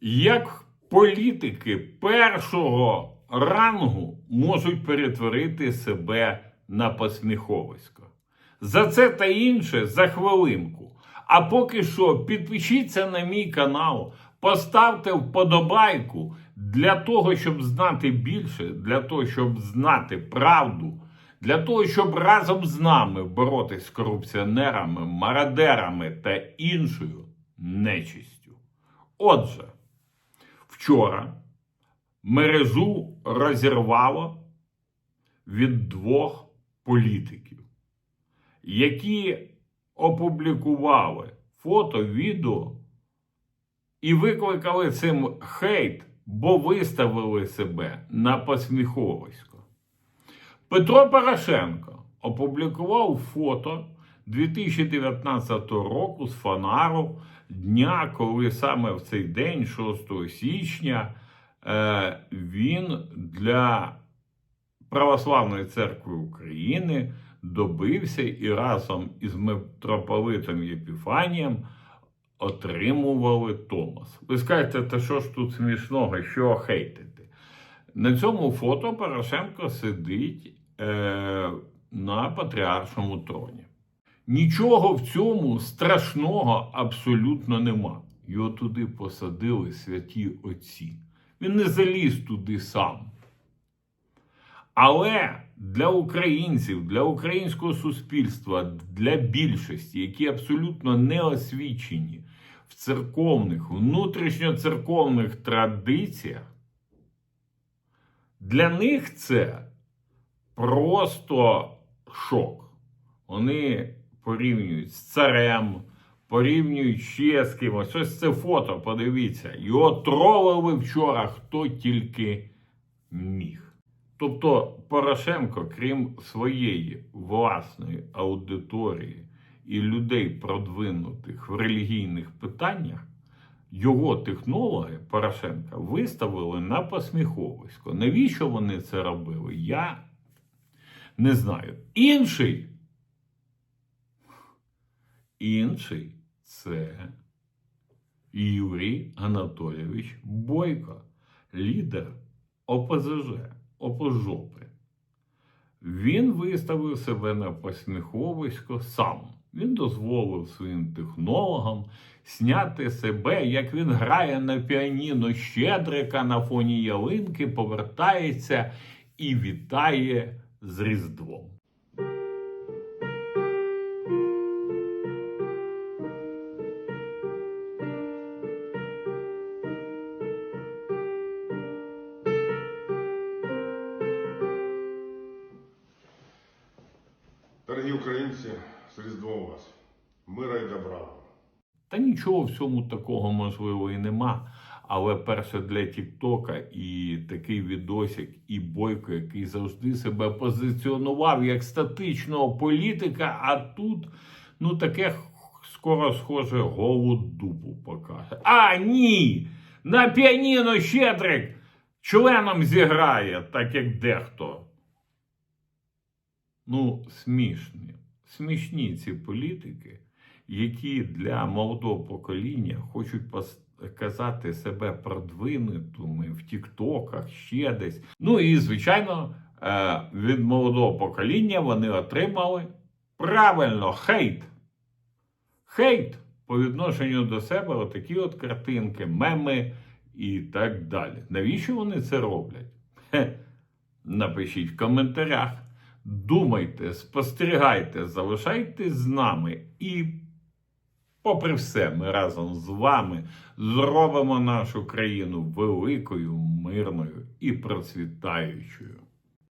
Як політики першого рангу можуть перетворити себе на посміховисько? За це та інше за хвилинку. А поки що підпишіться на мій канал, поставте вподобайку для того, щоб знати більше, для того, щоб знати правду, для того, щоб разом з нами боротись з корупціонерами, мародерами та іншою нечистю. Отже, вчора мережу розірвало від двох політиків, які опублікували фото, відео і викликали цим хейт, бо виставили себе на посміховисько. Петро Порошенко опублікував фото 2019 року з фонару дня, коли саме в цей день, 6 січня, е, він для Православної церкви України добився і разом із митрополитом Єпіфанієм отримували Томас. Ви скажете, та що ж тут смішного, що хейтити? На цьому фото Порошенко сидить е, на патріаршому троні. Нічого в цьому страшного абсолютно нема. Його туди посадили святі отці. Він не заліз туди сам. Але для українців, для українського суспільства, для більшості, які абсолютно не освічені в церковних, внутрішньоцерковних традиціях, для них це просто шок. Вони порівнюють з царем, порівнюють ще з кимось. Ось це фото, подивіться. Його тролили вчора хто тільки міг. Тобто Порошенко, крім своєї власної аудиторії і людей, продвинутих в релігійних питаннях, його технологи Порошенка виставили на посміховисько. Навіщо вони це робили? Я не знаю. Інший. Інший це Юрій Анатолійович Бойко, лідер ОПЗЖ, ОПЖОПи. Він виставив себе на посміховисько сам. Він дозволив своїм технологам зняти себе, як він грає на піаніно Щедрика на фоні ялинки, повертається і вітає з Різдвом. Дорогі українці, з Різдвом вас, мира і добра. Та нічого в цьому такого можливо і нема. Але перше для Тіктока і такий відосик, і Бойко, який завжди себе позиціонував як статичного політика, а тут ну таке скоро схоже голу дупу покаже. А ні! На піаніно Щедрик членом зіграє, так як дехто. Ну, смішні. Смішні ці політики, які для молодого покоління хочуть показати себе продвинутими в Тіктоках, ще десь. Ну і, звичайно, е, від молодого покоління вони отримали правильно хейт. Хейт по відношенню до себе, отакі от картинки, меми і так далі. Навіщо вони це роблять? Напишіть в коментарях. Думайте, спостерігайте, залишайтесь з нами і, попри все, ми разом з вами зробимо нашу країну великою, мирною і процвітаючою.